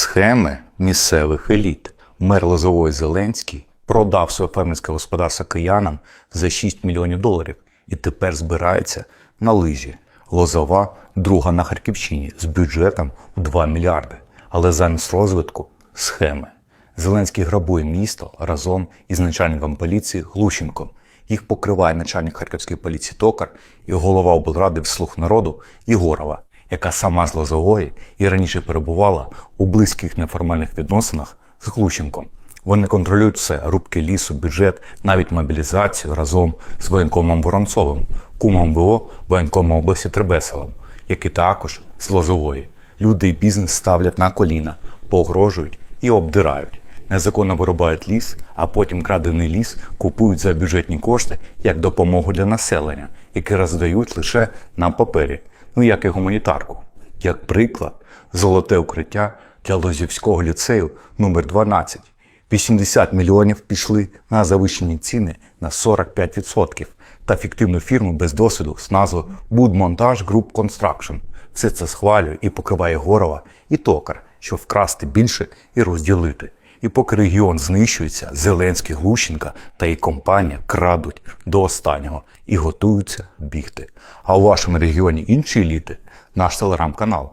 Схеми місцевих еліт. Мер Лозової Зеленський продав своє фермерське господарство киянам за 6 мільйонів доларів і тепер збирається на лижі. Лозова друга на Харківщині з бюджетом у 2 мільярди. Але замість розвитку схеми. Зеленський грабує місто разом із начальником поліції Глущенком. Їх покриває начальник харківської поліції Токар і голова облради вслух народу Єгорова, яка сама з Лозової і раніше перебувала у близьких неформальних відносинах з Глущенком. Вони контролюють все: рубки лісу, бюджет, навіть мобілізацію разом з воєнкомом Воронцовим, кумом ВО воєнкомом області Требесовим, який також з Лозової. Люди і бізнес ставлять на коліна, погрожують і обдирають. Незаконно вирубають ліс, а потім крадений ліс купують за бюджетні кошти як допомогу для населення, які роздають лише на папері, ну як і гуманітарку. Як приклад, золоте укриття для Лозівського ліцею номер 12 80 мільйонів пішли на завищені ціни на 45% та фіктивну фірму без досвіду з назвою Будмонтаж Group Construction. Все це схвалює і покриває Горова і Токар, щоб вкрасти більше і розділити. І поки регіон знищується, Зеленський, Глущенка та її компанія крадуть до останнього і готуються бігти. А у вашому регіоні інші еліти? Наш телеграм-канал.